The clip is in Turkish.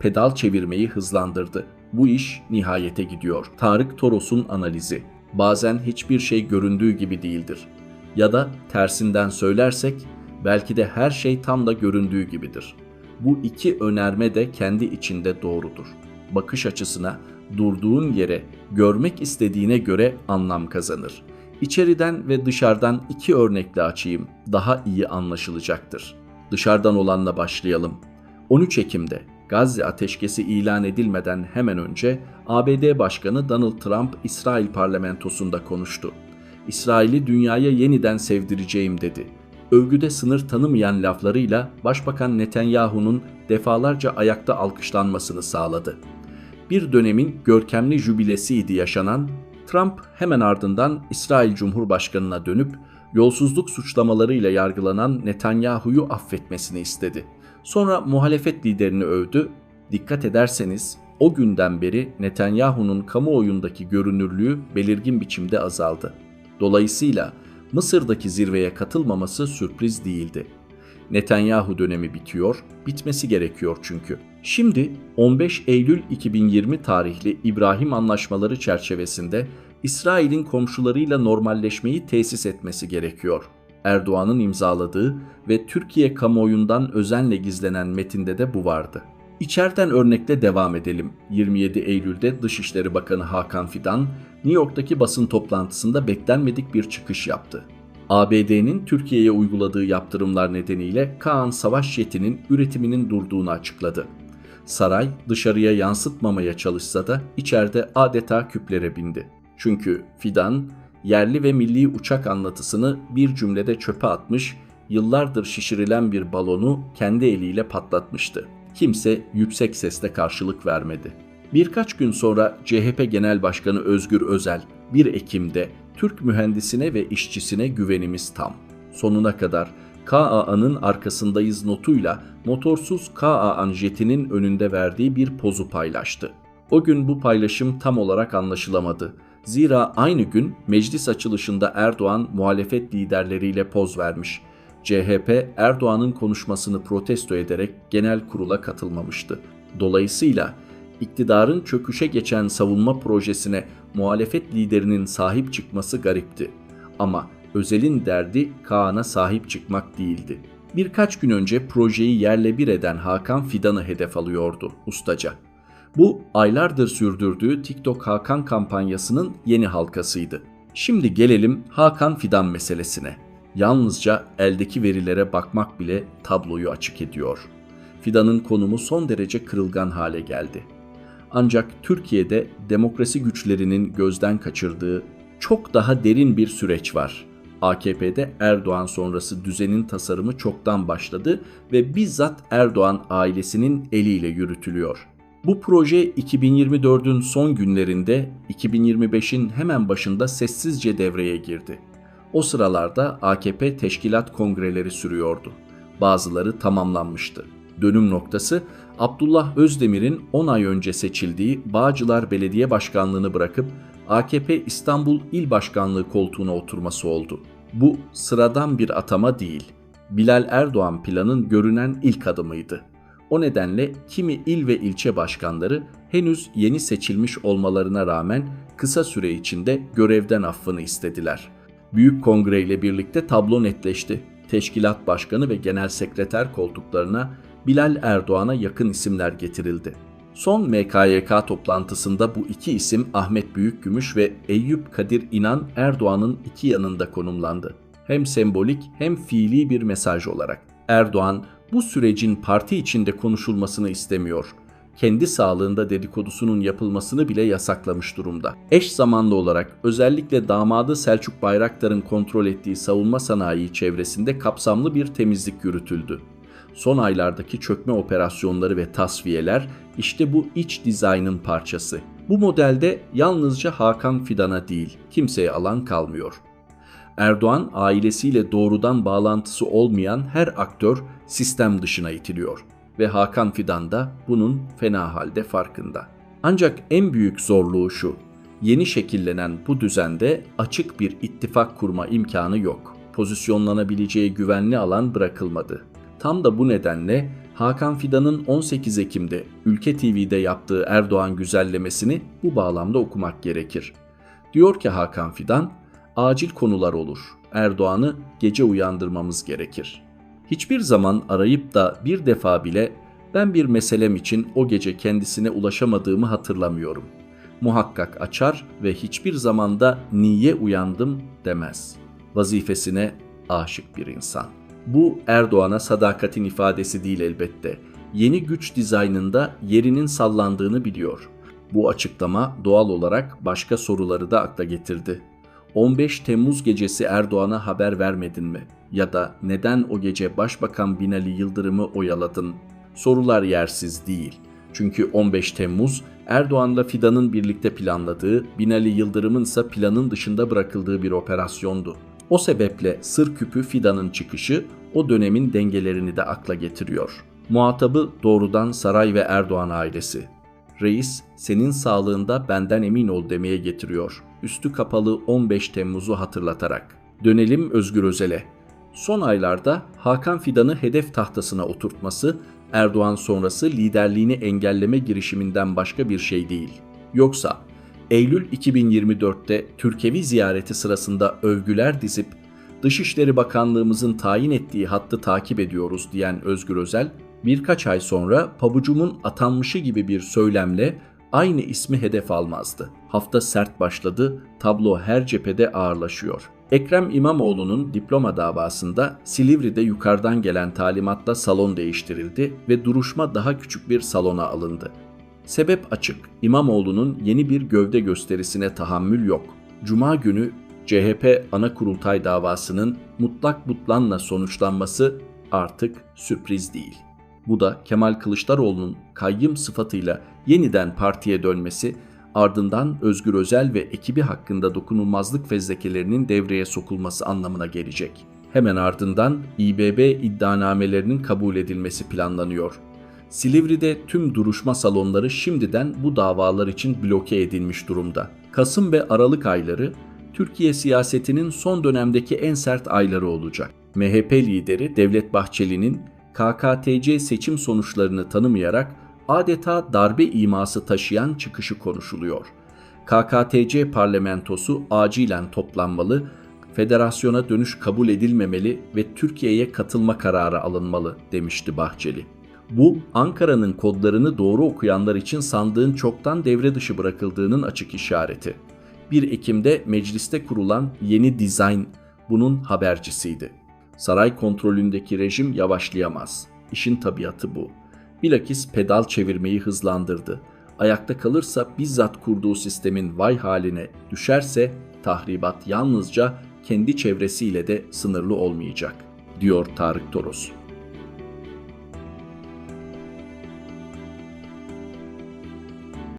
pedal çevirmeyi hızlandırdı. Bu iş nihayete gidiyor. Tarık Toros'un analizi. Bazen hiçbir şey göründüğü gibi değildir. Ya da tersinden söylersek belki de her şey tam da göründüğü gibidir. Bu iki önerme de kendi içinde doğrudur. Bakış açısına, durduğun yere, görmek istediğine göre anlam kazanır. İçeriden ve dışarıdan iki örnekle açayım. Daha iyi anlaşılacaktır. Dışarıdan olanla başlayalım. 13 Ekim'de Gazze ateşkesi ilan edilmeden hemen önce ABD Başkanı Donald Trump İsrail parlamentosunda konuştu. İsrail'i dünyaya yeniden sevdireceğim dedi. Övgüde sınır tanımayan laflarıyla Başbakan Netanyahu'nun defalarca ayakta alkışlanmasını sağladı. Bir dönemin görkemli jübilesiydi yaşanan, Trump hemen ardından İsrail Cumhurbaşkanı'na dönüp yolsuzluk suçlamalarıyla yargılanan Netanyahu'yu affetmesini istedi. Sonra muhalefet liderini övdü. Dikkat ederseniz o günden beri Netanyahu'nun kamuoyundaki görünürlüğü belirgin biçimde azaldı. Dolayısıyla Mısır'daki zirveye katılmaması sürpriz değildi. Netanyahu dönemi bitiyor, bitmesi gerekiyor çünkü. Şimdi 15 Eylül 2020 tarihli İbrahim Anlaşmaları çerçevesinde İsrail'in komşularıyla normalleşmeyi tesis etmesi gerekiyor. Erdoğan'ın imzaladığı ve Türkiye kamuoyundan özenle gizlenen metinde de bu vardı. İçeriden örnekle devam edelim. 27 Eylül'de Dışişleri Bakanı Hakan Fidan, New York'taki basın toplantısında beklenmedik bir çıkış yaptı. ABD'nin Türkiye'ye uyguladığı yaptırımlar nedeniyle Kaan Savaş Jeti'nin üretiminin durduğunu açıkladı. Saray dışarıya yansıtmamaya çalışsa da içeride adeta küplere bindi. Çünkü Fidan yerli ve milli uçak anlatısını bir cümlede çöpe atmış, yıllardır şişirilen bir balonu kendi eliyle patlatmıştı. Kimse yüksek sesle karşılık vermedi. Birkaç gün sonra CHP Genel Başkanı Özgür Özel 1 Ekim'de Türk mühendisine ve işçisine güvenimiz tam. Sonuna kadar KAA'nın arkasındayız notuyla motorsuz KAA jetinin önünde verdiği bir pozu paylaştı. O gün bu paylaşım tam olarak anlaşılamadı. Zira aynı gün meclis açılışında Erdoğan muhalefet liderleriyle poz vermiş. CHP Erdoğan'ın konuşmasını protesto ederek genel kurula katılmamıştı. Dolayısıyla iktidarın çöküşe geçen savunma projesine muhalefet liderinin sahip çıkması garipti. Ama Özel'in derdi Kaan'a sahip çıkmak değildi. Birkaç gün önce projeyi yerle bir eden Hakan Fidan'ı hedef alıyordu ustaca. Bu aylardır sürdürdüğü TikTok Hakan kampanyasının yeni halkasıydı. Şimdi gelelim Hakan Fidan meselesine. Yalnızca eldeki verilere bakmak bile tabloyu açık ediyor. Fidan'ın konumu son derece kırılgan hale geldi. Ancak Türkiye'de demokrasi güçlerinin gözden kaçırdığı çok daha derin bir süreç var. AKP'de Erdoğan sonrası düzenin tasarımı çoktan başladı ve bizzat Erdoğan ailesinin eliyle yürütülüyor. Bu proje 2024'ün son günlerinde 2025'in hemen başında sessizce devreye girdi. O sıralarda AKP teşkilat kongreleri sürüyordu. Bazıları tamamlanmıştı. Dönüm noktası Abdullah Özdemir'in 10 ay önce seçildiği Bağcılar Belediye Başkanlığını bırakıp AKP İstanbul İl Başkanlığı koltuğuna oturması oldu. Bu sıradan bir atama değil. Bilal Erdoğan planın görünen ilk adımıydı. O nedenle kimi il ve ilçe başkanları henüz yeni seçilmiş olmalarına rağmen kısa süre içinde görevden affını istediler. Büyük kongre ile birlikte tablo netleşti. Teşkilat başkanı ve genel sekreter koltuklarına Bilal Erdoğan'a yakın isimler getirildi. Son MKYK toplantısında bu iki isim Ahmet Büyükgümüş ve Eyüp Kadir İnan Erdoğan'ın iki yanında konumlandı. Hem sembolik hem fiili bir mesaj olarak. Erdoğan bu sürecin parti içinde konuşulmasını istemiyor. Kendi sağlığında dedikodusunun yapılmasını bile yasaklamış durumda. Eş zamanlı olarak özellikle damadı Selçuk Bayraktar'ın kontrol ettiği savunma sanayi çevresinde kapsamlı bir temizlik yürütüldü. Son aylardaki çökme operasyonları ve tasfiyeler işte bu iç dizaynın parçası. Bu modelde yalnızca Hakan Fidan'a değil, kimseye alan kalmıyor. Erdoğan ailesiyle doğrudan bağlantısı olmayan her aktör sistem dışına itiliyor ve Hakan Fidan da bunun fena halde farkında. Ancak en büyük zorluğu şu. Yeni şekillenen bu düzende açık bir ittifak kurma imkanı yok. Pozisyonlanabileceği güvenli alan bırakılmadı. Tam da bu nedenle Hakan Fidan'ın 18 Ekim'de Ülke TV'de yaptığı Erdoğan güzellemesini bu bağlamda okumak gerekir. Diyor ki Hakan Fidan, acil konular olur. Erdoğan'ı gece uyandırmamız gerekir. Hiçbir zaman arayıp da bir defa bile ben bir meselem için o gece kendisine ulaşamadığımı hatırlamıyorum. Muhakkak açar ve hiçbir zamanda niye uyandım demez. Vazifesine aşık bir insan. Bu Erdoğan'a sadakatin ifadesi değil elbette. Yeni güç dizaynında yerinin sallandığını biliyor. Bu açıklama doğal olarak başka soruları da akla getirdi. 15 Temmuz gecesi Erdoğan'a haber vermedin mi? Ya da neden o gece Başbakan Binali Yıldırım'ı oyaladın? Sorular yersiz değil. Çünkü 15 Temmuz Erdoğan'la Fidan'ın birlikte planladığı, Binali Yıldırım'ın ise planın dışında bırakıldığı bir operasyondu. O sebeple sır küpü Fidan'ın çıkışı o dönemin dengelerini de akla getiriyor. Muhatabı doğrudan saray ve Erdoğan ailesi. Reis senin sağlığında benden emin ol demeye getiriyor. Üstü kapalı 15 Temmuz'u hatırlatarak. Dönelim Özgür Özel'e. Son aylarda Hakan Fidan'ı hedef tahtasına oturtması Erdoğan sonrası liderliğini engelleme girişiminden başka bir şey değil. Yoksa Eylül 2024'te Türkevi ziyareti sırasında övgüler dizip Dışişleri Bakanlığımızın tayin ettiği hattı takip ediyoruz diyen Özgür Özel, birkaç ay sonra pabucumun atanmışı gibi bir söylemle aynı ismi hedef almazdı. Hafta sert başladı, tablo her cephede ağırlaşıyor. Ekrem İmamoğlu'nun diploma davasında Silivri'de yukarıdan gelen talimatla salon değiştirildi ve duruşma daha küçük bir salona alındı. Sebep açık. İmamoğlu'nun yeni bir gövde gösterisine tahammül yok. Cuma günü CHP ana kurultay davasının mutlak butlanla sonuçlanması artık sürpriz değil. Bu da Kemal Kılıçdaroğlu'nun kayyım sıfatıyla yeniden partiye dönmesi, ardından Özgür Özel ve ekibi hakkında dokunulmazlık fezlekelerinin devreye sokulması anlamına gelecek. Hemen ardından İBB iddianamelerinin kabul edilmesi planlanıyor. Silivri'de tüm duruşma salonları şimdiden bu davalar için bloke edilmiş durumda. Kasım ve Aralık ayları Türkiye siyasetinin son dönemdeki en sert ayları olacak. MHP lideri Devlet Bahçeli'nin KKTC seçim sonuçlarını tanımayarak adeta darbe iması taşıyan çıkışı konuşuluyor. KKTC parlamentosu acilen toplanmalı, federasyona dönüş kabul edilmemeli ve Türkiye'ye katılma kararı alınmalı demişti Bahçeli. Bu Ankara'nın kodlarını doğru okuyanlar için sandığın çoktan devre dışı bırakıldığının açık işareti. 1 Ekim'de mecliste kurulan yeni dizayn bunun habercisiydi. Saray kontrolündeki rejim yavaşlayamaz. İşin tabiatı bu. Bilakis pedal çevirmeyi hızlandırdı. Ayakta kalırsa bizzat kurduğu sistemin vay haline düşerse tahribat yalnızca kendi çevresiyle de sınırlı olmayacak, diyor Tarık Toros.